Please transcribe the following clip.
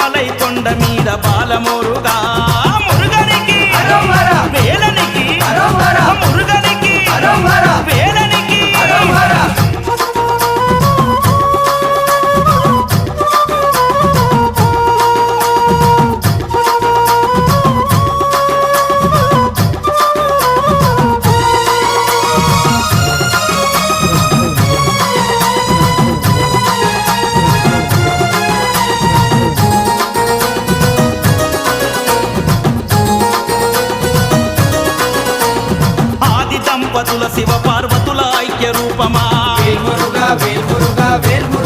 மலை கொண்ட மீத பாலமுருகா. ఆది శివ పార్వతుల ఐక్య రూపమా? వేల్మురుగా వేల్మురుగా వేల్మురుగా.